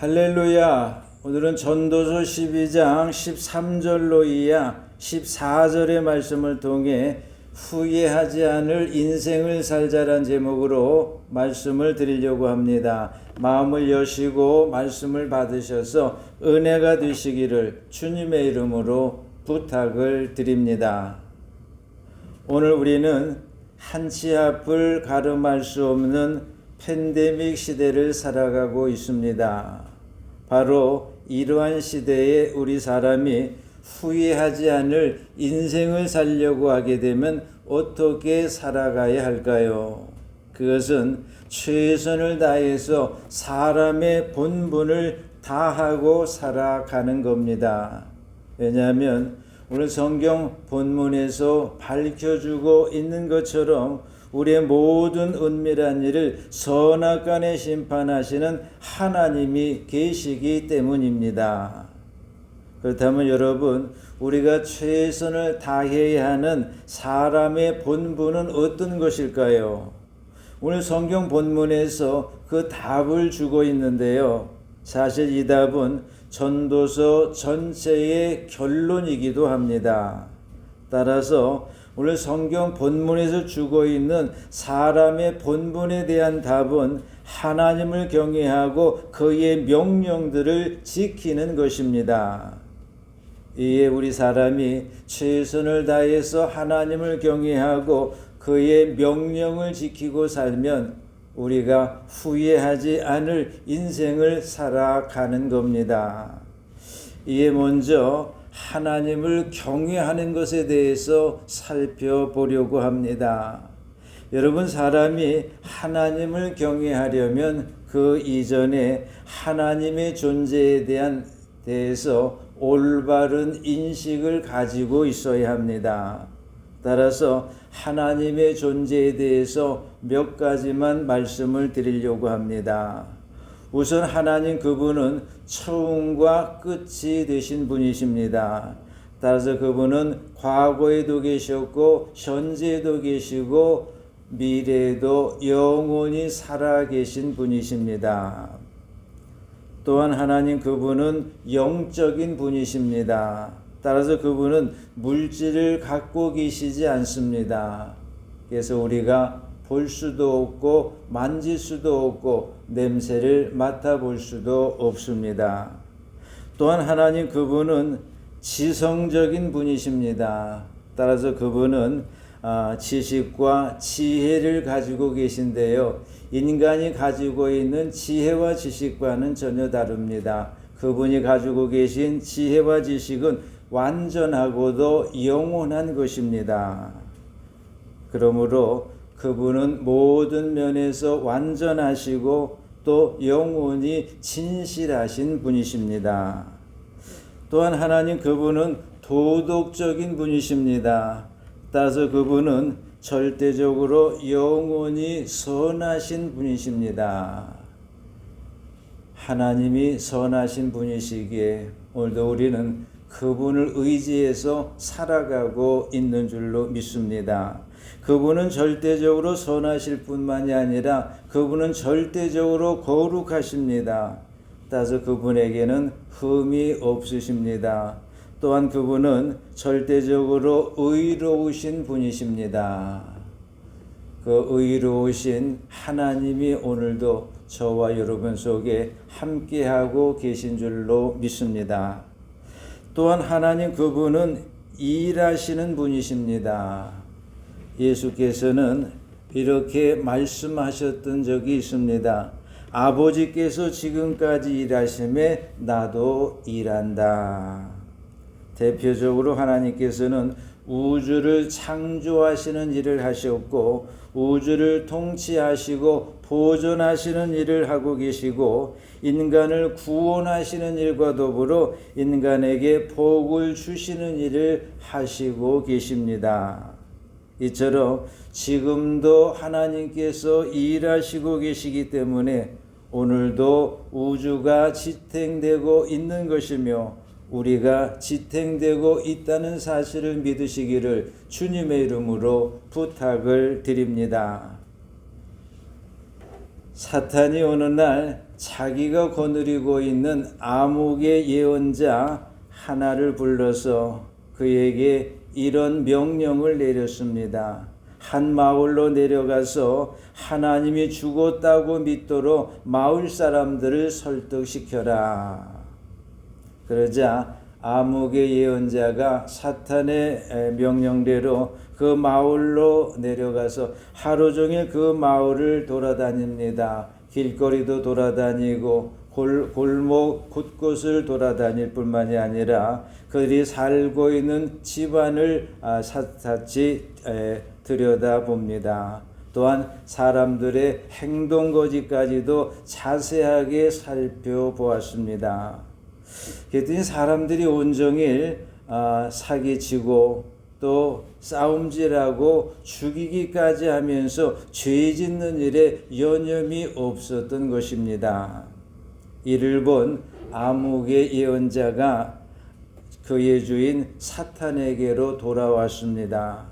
할렐루야. 오늘은 전도서 12장 13절로 이하 14절의 말씀을 통해 후회하지 않을 인생을 살자란 제목으로 말씀을 드리려고 합니다. 마음을 여시고 말씀을 받으셔서 은혜가 되시기를 주님의 이름으로 부탁을 드립니다. 오늘 우리는 한치 앞을 가름할 수 없는 팬데믹 시대를 살아가고 있습니다. 바로 이러한 시대에 우리 사람이 후회하지 않을 인생을 살려고 하게 되면 어떻게 살아가야 할까요? 그것은 최선을 다해서 사람의 본분을 다하고 살아가는 겁니다. 왜냐하면 오늘 성경 본문에서 밝혀주고 있는 것처럼 우리의 모든 은밀한 일을 선악 간에 심판하시는 하나님이 계시기 때문입니다. 그렇다면 여러분, 우리가 최선을 다해야 하는 사람의 본분은 어떤 것일까요? 오늘 성경 본문에서 그 답을 주고 있는데요. 사실 이 답은 전도서 전체의 결론이기도 합니다. 따라서 오늘 성경 본문에서 주고 있는 사람의 본분에 대한 답은 하나님을 경외하고 그의 명령들을 지키는 것입니다. 이에 우리 사람이 최선을 다해서 하나님을 경외하고 그의 명령을 지키고 살면 우리가 후회하지 않을 인생을 살아가는 겁니다. 이에 먼저 하나님을 경외하는 것에 대해서 살펴보려고 합니다. 여러분, 사람이 하나님을 경외하려면 그 이전에 하나님의 존재에 대한 대해서 올바른 인식을 가지고 있어야 합니다. 따라서 하나님의 존재에 대해서 몇 가지만 말씀을 드리려고 합니다. 우선 하나님 그분은 처음과 끝이 되신 분이십니다. 따라서 그분은 과거에도 계셨고 현재에도 계시고 미래에도 영원히 살아 계신 분이십니다. 또한 하나님 그분은 영적인 분이십니다. 따라서 그분은 물질을 갖고 계시지 않습니다. 그래서 우리가 볼 수도 없고 만질 수도 없고 냄새를 맡아볼 수도 없습니다. 또한 하나님 그분은 지성적인 분이십니다. 따라서 그분은 지식과 지혜를 가지고 계신데요. 인간이 가지고 있는 지혜와 지식과는 전혀 다릅니다. 그분이 가지고 계신 지혜와 지식은 완전하고도 영원한 것입니다. 그러므로 그분은 모든 면에서 완전하시고 또 영원히 진실하신 분이십니다. 또한 하나님 그분은 도덕적인 분이십니다. 따라서 그분은 절대적으로 영원히 선하신 분이십니다. 하나님이 선하신 분이시기에 오늘도 우리는 그분을 의지해서 살아가고 있는 줄로 믿습니다. 그분은 절대적으로 선하실 뿐만이 아니라 그분은 절대적으로 거룩하십니다. 따라서 그분에게는 흠이 없으십니다. 또한 그분은 절대적으로 의로우신 분이십니다. 그 의로우신 하나님이 오늘도 저와 여러분 속에 함께하고 계신 줄로 믿습니다. 또한 하나님 그분은 일하시는 분이십니다. 예수께서는 이렇게 말씀하셨던 적이 있습니다. 아버지께서 지금까지 일하심에 나도 일한다. 대표적으로 하나님께서는 우주를 창조하시는 일을 하셨고 우주를 통치하시고 보존하시는 일을 하고 계시고 인간을 구원하시는 일과 더불어 인간에게 복을 주시는 일을 하시고 계십니다. 이처럼 지금도 하나님께서 일하시고 계시기 때문에 오늘도 우주가 지탱되고 있는 것이며 우리가 지탱되고 있다는 사실을 믿으시기를 주님의 이름으로 부탁을 드립니다. 사탄이 어느 날 자기가 거느리고 있는 암흑의 예언자 하나를 불러서 그에게 이런 명령을 내렸습니다. 한 마을로 내려가서 하나님이 죽었다고 믿도록 마을 사람들을 설득시켜라. 그러자 암흑의 예언자가 사탄의 명령대로 그 마을로 내려가서 하루 종일 그 마을을 돌아다닙니다. 길거리도 돌아다니고 골, 골목 곳곳을 돌아다닐 뿐만이 아니라 그들이 살고 있는 집안을 아, 샅샅이 들여다봅니다. 또한 사람들의 행동 거지까지도 자세하게 살펴보았습니다. 그랬더니 사람들이 온종일 아, 사기치고 또 싸움질하고 죽이기까지 하면서 죄 짓는 일에 여념이 없었던 것입니다. 이를 본 암흑의 예언자가 그의 주인 사탄에게로 돌아왔습니다.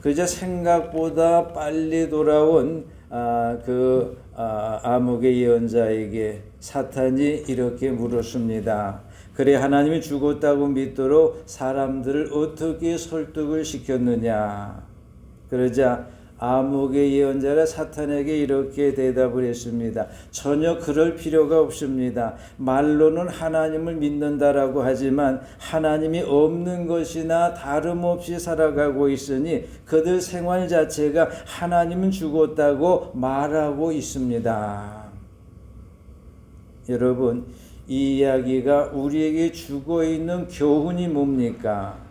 그저 생각보다 빨리 돌아온 아, 그 아, 암흑의 예언자에게 사탄이 이렇게 물었습니다. 그래 하나님이 죽었다고 믿도록 사람들을 어떻게 설득을 시켰느냐? 그러자 암흑의 예언자가 사탄에게 이렇게 대답을 했습니다. 전혀 그럴 필요가 없습니다. 말로는 하나님을 믿는다라고 하지만 하나님이 없는 것이나 다름없이 살아가고 있으니 그들 생활 자체가 하나님은 죽었다고 말하고 있습니다. 여러분, 이 이야기가 우리에게 주고 있는 교훈이 뭡니까?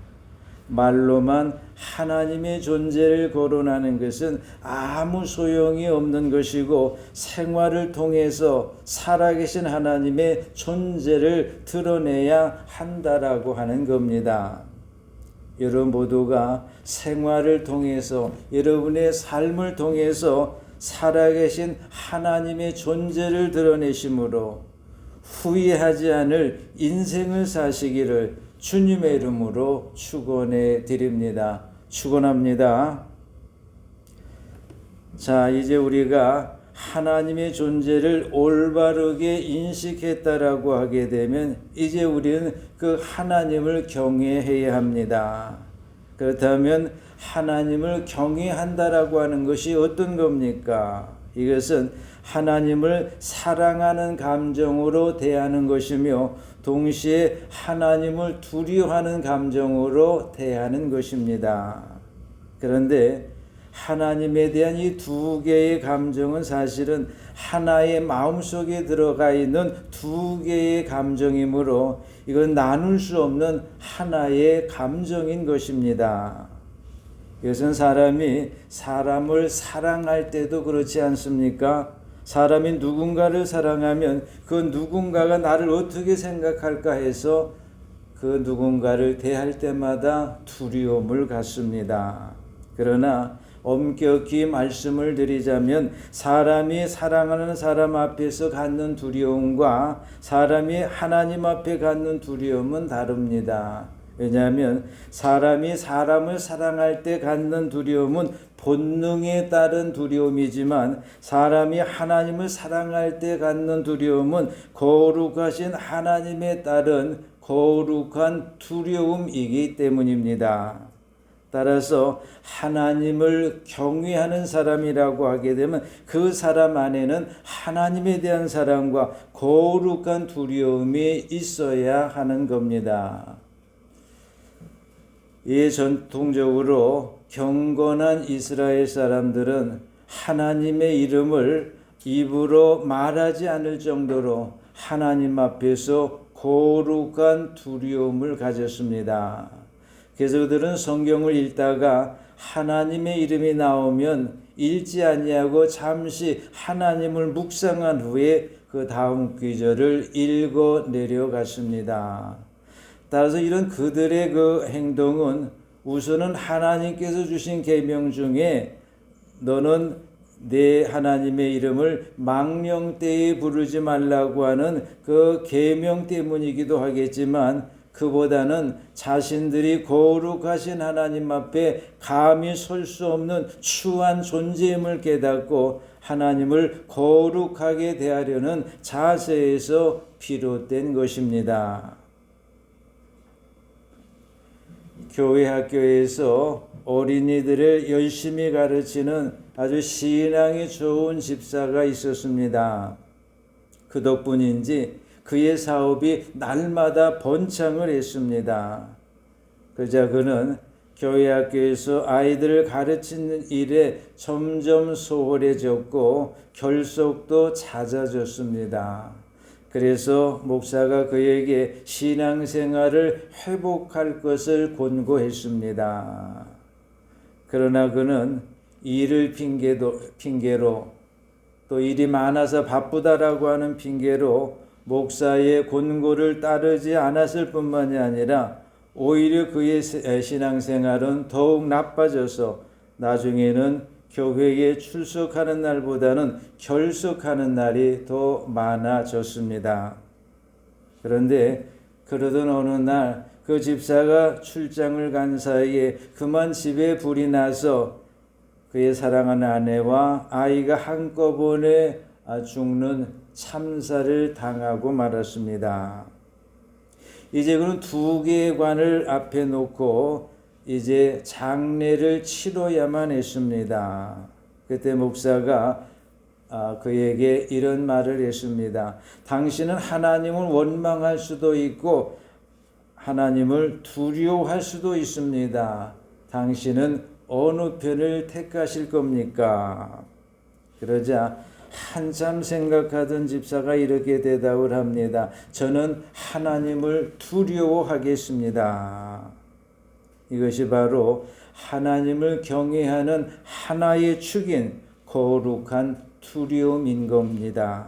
말로만 하나님의 존재를 거론하는 것은 아무 소용이 없는 것이고 생활을 통해서 살아계신 하나님의 존재를 드러내야 한다라고 하는 겁니다. 여러분 모두가 생활을 통해서 여러분의 삶을 통해서 살아계신 하나님의 존재를 드러내심으로 후회하지 않을 인생을 사시기를 주님의 이름으로 축원해 드립니다. 축원합니다. 자, 이제 우리가 하나님의 존재를 올바르게 인식했다라고 하게 되면 이제 우리는 그 하나님을 경외해야 합니다. 그렇다면 하나님을 경외한다라고 하는 것이 어떤 겁니까? 이것은 하나님을 사랑하는 감정으로 대하는 것이며 동시에 하나님을 두려워하는 감정으로 대하는 것입니다. 그런데 하나님에 대한 이 두 개의 감정은 사실은 하나의 마음 속에 들어가 있는 두 개의 감정이므로 이건 나눌 수 없는 하나의 감정인 것입니다. 이것은 사람이 사람을 사랑할 때도 그렇지 않습니까? 사람이 누군가를 사랑하면 그 누군가가 나를 어떻게 생각할까 해서 그 누군가를 대할 때마다 두려움을 갖습니다. 그러나 엄격히 말씀을 드리자면 사람이 사랑하는 사람 앞에서 갖는 두려움과 사람이 하나님 앞에 갖는 두려움은 다릅니다. 왜냐하면 사람이 사람을 사랑할 때 갖는 두려움은 본능에 따른 두려움이지만 사람이 하나님을 사랑할 때 갖는 두려움은 거룩하신 하나님에 따른 거룩한 두려움이기 때문입니다. 따라서 하나님을 경외하는 사람이라고 하게 되면 그 사람 안에는 하나님에 대한 사랑과 거룩한 두려움이 있어야 하는 겁니다. 이 전통적으로 경건한 이스라엘 사람들은 하나님의 이름을 입으로 말하지 않을 정도로 하나님 앞에서 거룩한 두려움을 가졌습니다. 그래서 그들은 성경을 읽다가 하나님의 이름이 나오면 읽지 아니하고 잠시 하나님을 묵상한 후에 그 다음 귀절을 읽어 내려갔습니다. 따라서 이런 그들의 그 행동은 우선은 하나님께서 주신 계명 중에 너는 내 하나님의 이름을 망령 때에 부르지 말라고 하는 그 계명 때문이기도 하겠지만 그보다는 자신들이 거룩하신 하나님 앞에 감히 설 수 없는 추한 존재임을 깨닫고 하나님을 거룩하게 대하려는 자세에서 비롯된 것입니다. 교회 학교에서 어린이들을 열심히 가르치는 아주 신앙이 좋은 집사가 있었습니다. 그 덕분인지 그의 사업이 날마다 번창을 했습니다. 그자 그는 교회 학교에서 아이들을 가르치는 일에 점점 소홀해졌고 결속도 잦아졌습니다. 그래서 목사가 그에게 신앙생활을 회복할 것을 권고했습니다. 그러나 그는 일을 핑계도, 핑계로 또 일이 많아서 바쁘다라고 하는 핑계로 목사의 권고를 따르지 않았을 뿐만이 아니라 오히려 그의 신앙생활은 더욱 나빠져서 나중에는 교회에 출석하는 날보다는 결석하는 날이 더 많아졌습니다. 그런데 그러던 어느 날 그 집사가 출장을 간 사이에 그만 집에 불이 나서 그의 사랑하는 아내와 아이가 한꺼번에 죽는 참사를 당하고 말았습니다. 이제 그는 두 개의 관을 앞에 놓고 이제 장례를 치러야만 했습니다. 그때 목사가 아, 그에게 이런 말을 했습니다. 당신은 하나님을 원망할 수도 있고 하나님을 두려워할 수도 있습니다. 당신은 어느 편을 택하실 겁니까? 그러자 한참 생각하던 집사가 이렇게 대답을 합니다. 저는 하나님을 두려워하겠습니다. 이것이 바로 하나님을 경외하는 하나의 축인 거룩한 두려움인 겁니다.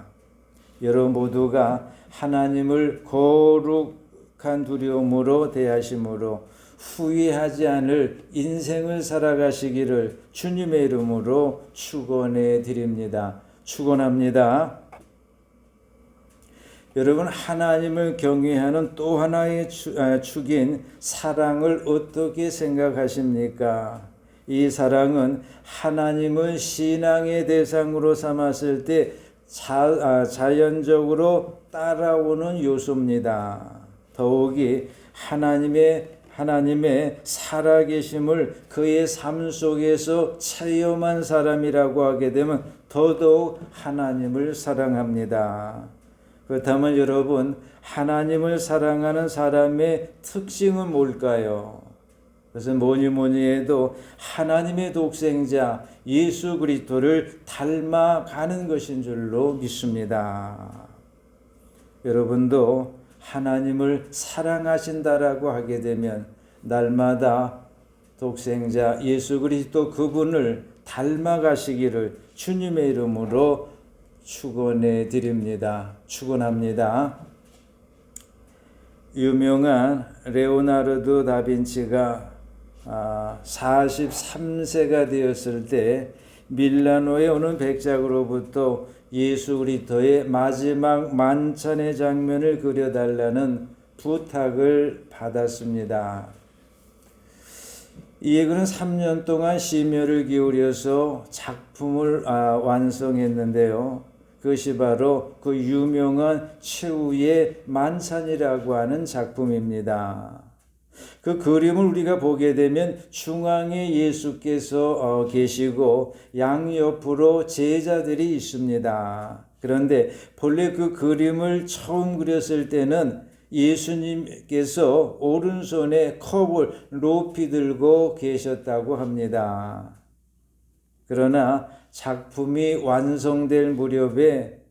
여러분 모두가 하나님을 거룩한 두려움으로 대하심으로 후회하지 않을 인생을 살아가시기를 주님의 이름으로 축원해 드립니다. 축원합니다. 여러분 하나님을 경외하는 또 하나의 아, 축인 사랑을 어떻게 생각하십니까? 이 사랑은 하나님을 신앙의 대상으로 삼았을 때 자, 아, 자연적으로 따라오는 요소입니다. 더욱이 하나님의 하나님의 살아계심을 그의 삶 속에서 체험한 사람이라고 하게 되면 더더욱 하나님을 사랑합니다. 그렇다면 여러분, 하나님을 사랑하는 사람의 특징은 뭘까요? 그것은 뭐니 뭐니 해도 하나님의 독생자 예수 그리스도를 닮아가는 것인 줄로 믿습니다. 여러분도 하나님을 사랑하신다라고 하게 되면 날마다 독생자 예수 그리스도 그분을 닮아가시기를 주님의 이름으로 축원해 드립니다. 축원합니다. 유명한 레오나르도 다빈치가 43세가 아, 되었을 때 밀라노에 오는 백작으로부터 예수 그리스도의 마지막 만찬의 장면을 그려달라는 부탁을 받았습니다. 이에 그는 3년 동안 심혈을 기울여서 작품을 아, 완성했는데요. 그것이 바로 그 유명한 최후의 만찬이라고 하는 작품입니다. 그 그림을 우리가 보게 되면 중앙에 예수께서 어, 계시고 양옆으로 제자들이 있습니다. 그런데 본래 그 그림을 처음 그렸을 때는 예수님께서 오른손에 컵을 높이 들고 계셨다고 합니다. 그러나 작품이 완성될 무렵에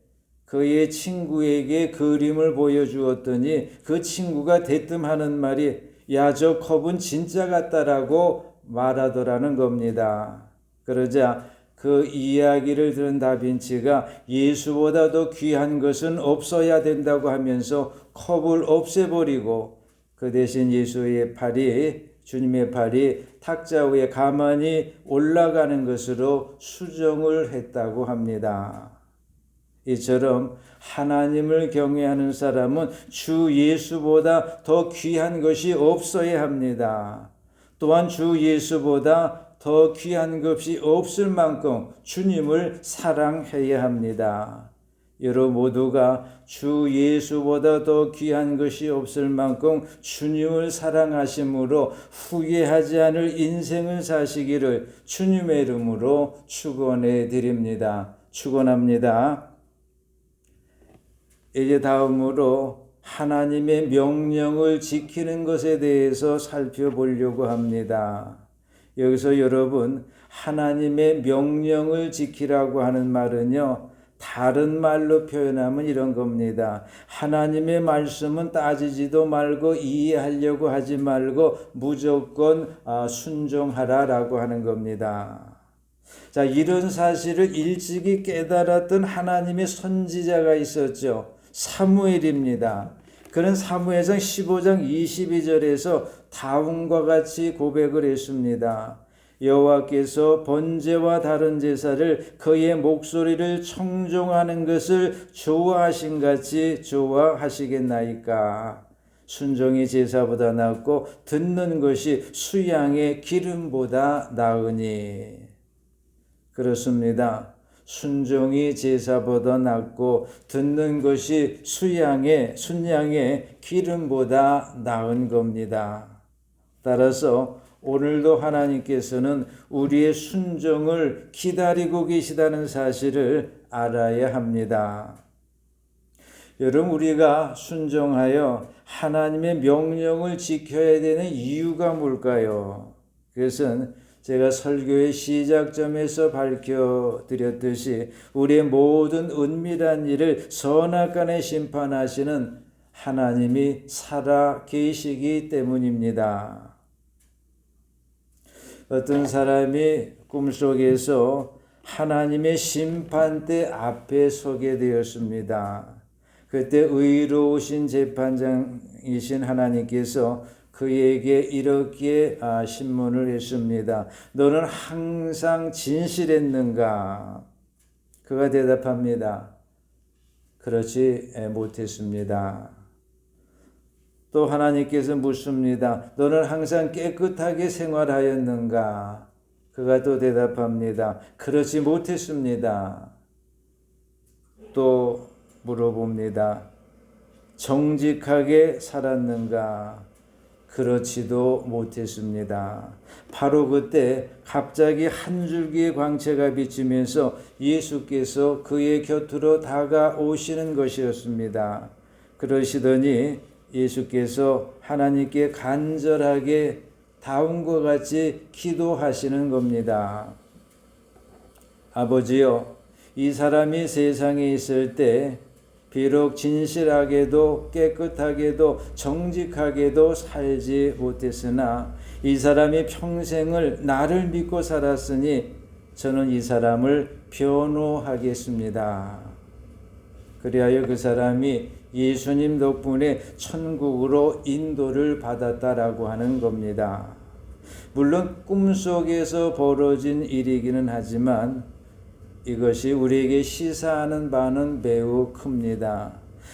그의 친구에게 그림을 보여주었더니 그 친구가 대뜸 하는 말이 야, 저 컵은 진짜 같다라고 말하더라는 겁니다. 그러자 그 이야기를 들은 다빈치가 예수보다 도 귀한 것은 없어야 된다고 하면서 컵을 없애버리고 그 대신 예수의 팔이 주님의 팔이 탁자 위에 가만히 올라가는 것으로 수정을 했다고 합니다. 이처럼 하나님을 경외하는 사람은 주 예수보다 더 귀한 것이 없어야 합니다. 또한 주 예수보다 더 귀한 것이 없을 만큼 주님을 사랑해야 합니다. 여러분 모두가 주 예수보다 더 귀한 것이 없을 만큼 주님을 사랑하심으로 후회하지 않을 인생을 사시기를 주님의 이름으로 축원해 드립니다. 축원합니다. 이제 다음으로 하나님의 명령을 지키는 것에 대해서 살펴보려고 합니다. 여기서 여러분 하나님의 명령을 지키라고 하는 말은요. 다른 말로 표현하면 이런 겁니다. 하나님의 말씀은 따지지도 말고 이해하려고 하지 말고 무조건 아, 순종하라라고 하는 겁니다. 자, 이런 사실을 일찍이 깨달았던 하나님의 선지자가 있었죠. 사무엘입니다. 그는 사무엘상 15장 22절에서 다음과 같이 고백을 했습니다. 여호와께서 번제와 다른 제사를 그의 목소리를 청종하는 것을 좋아하신 같이 좋아하시겠나이까 순종이 제사보다 낫고 듣는 것이 수양의 기름보다 나으니 그렇습니다. 순종이 제사보다 낫고 듣는 것이 수양의 순양의 기름보다 나은 겁니다. 따라서 오늘도 하나님께서는 우리의 순종을 기다리고 계시다는 사실을 알아야 합니다. 여러분, 우리가 순종하여 하나님의 명령을 지켜야 되는 이유가 뭘까요? 그것은 제가 설교의 시작점에서 밝혀드렸듯이 우리의 모든 은밀한 일을 선악간에 심판하시는 하나님이 살아 계시기 때문입니다. 어떤 사람이 꿈속에서 하나님의 심판대 앞에 서게 되었습니다. 그때 의로우신 재판장이신 하나님께서 그에게 이렇게 아, 신문을 했습니다. 너는 항상 진실했는가? 그가 대답합니다. 그렇지 못했습니다. 또 하나님께서 묻습니다. 너는 항상 깨끗하게 생활하였는가? 그가 또 대답합니다. 그렇지 못했습니다. 또 물어봅니다. 정직하게 살았는가? 그렇지도 못했습니다. 바로 그때 갑자기 한 줄기의 광채가 비치면서 예수께서 그의 곁으로 다가오시는 것이었습니다. 그러시더니 예수께서 하나님께 간절하게 다음과 같이 기도하시는 겁니다. 아버지요, 이 사람이 세상에 있을 때 비록 진실하게도 깨끗하게도 정직하게도 살지 못했으나 이 사람이 평생을 나를 믿고 살았으니 저는 이 사람을 변호하겠습니다. 그리하여 그 사람이 예수님 덕분에 천국으로 인도를 받았다라고 하는 겁니다. 물론 꿈속에서 벌어진 일이기는 하지만 이것이 우리에게 시사하는 바는 매우 큽니다.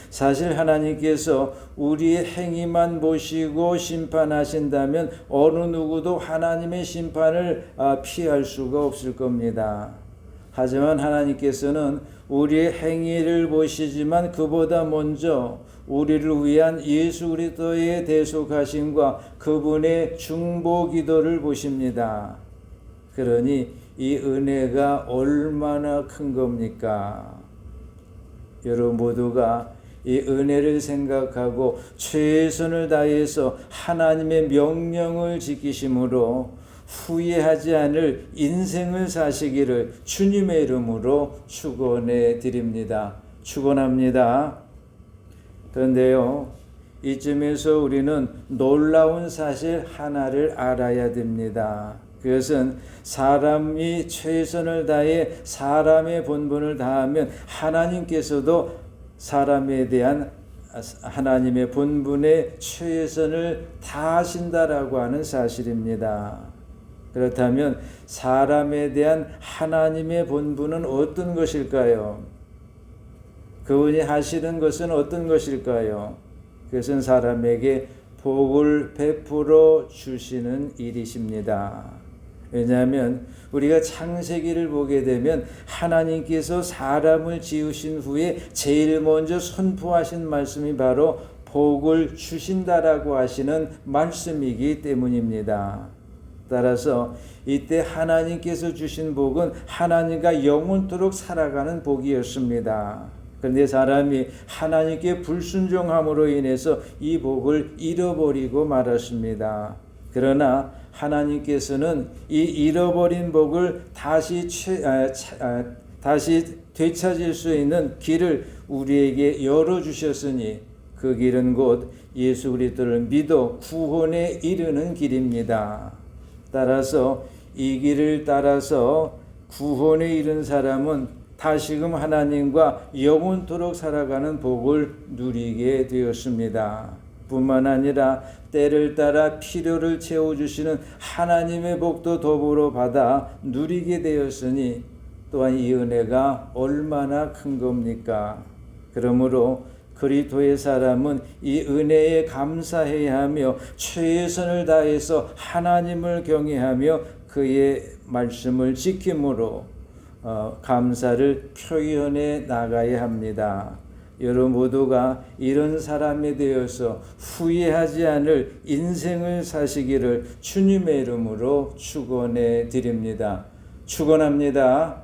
사실 하나님께서 우리의 행위만 보시고 심판하신다면 어느 누구도 하나님의 심판을 아, 피할 수가 없을 겁니다. 하지만 하나님께서는 우리의 행위를 보시지만 그보다 먼저 우리를 위한 예수 그리스도의 대속하심과 그분의 중보 기도를 보십니다. 그러니 이 은혜가 얼마나 큰 겁니까? 여러분 모두가 이 은혜를 생각하고 최선을 다해서 하나님의 명령을 지키심으로 후회하지 않을 인생을 사시기를 주님의 이름으로 축원해 드립니다. 축원합니다. 그런데요. 이쯤에서 우리는 놀라운 사실 하나를 알아야 됩니다. 그것은 사람이 최선을 다해 사람의 본분을 다하면 하나님께서도 사람에 대한 하나님의 본분에 최선을 다하신다라고 하는 사실입니다. 그렇다면 사람에 대한 하나님의 본분은 어떤 것일까요? 그분이 하시는 것은 어떤 것일까요? 그것은 사람에게 복을 베풀어 주시는 일이십니다. 왜냐하면 우리가 창세기를 보게 되면 하나님께서 사람을 지으신 후에 제일 먼저 선포하신 말씀이 바로 복을 주신다라고 하시는 말씀이기 때문입니다. 따라서 이때 하나님께서 주신 복은 하나님과 영원토록 살아가는 복이었습니다. 그런데 사람이 하나님께 불순종함으로 인해서 이 복을 잃어버리고 말았습니다. 그러나 하나님께서는 이 잃어버린 복을 다시 채, 아, 차, 아, 다시 되찾을 수 있는 길을 우리에게 열어 주셨으니 그 길은 곧 예수 그리스도를 믿어 구원에 이르는 길입니다. 따라서 이 길을 따라서 구원에 이른 사람은 다시금 하나님과 영원토록 살아가는 복을 누리게 되었습니다. 뿐만 아니라 때를 따라 필요를 채워주시는 하나님의 복도 더불어 받아 누리게 되었으니 또한 이 은혜가 얼마나 큰 겁니까? 그러므로 그리스도의 사람은 이 은혜에 감사해야 하며 최선을 다해서 하나님을 경외하며 그의 말씀을 지킴으로 어, 감사를 표현해 나가야 합니다. 여러분 모두가 이런 사람이 되어서 후회하지 않을 인생을 사시기를 주님의 이름으로 축원해 드립니다. 축원합니다.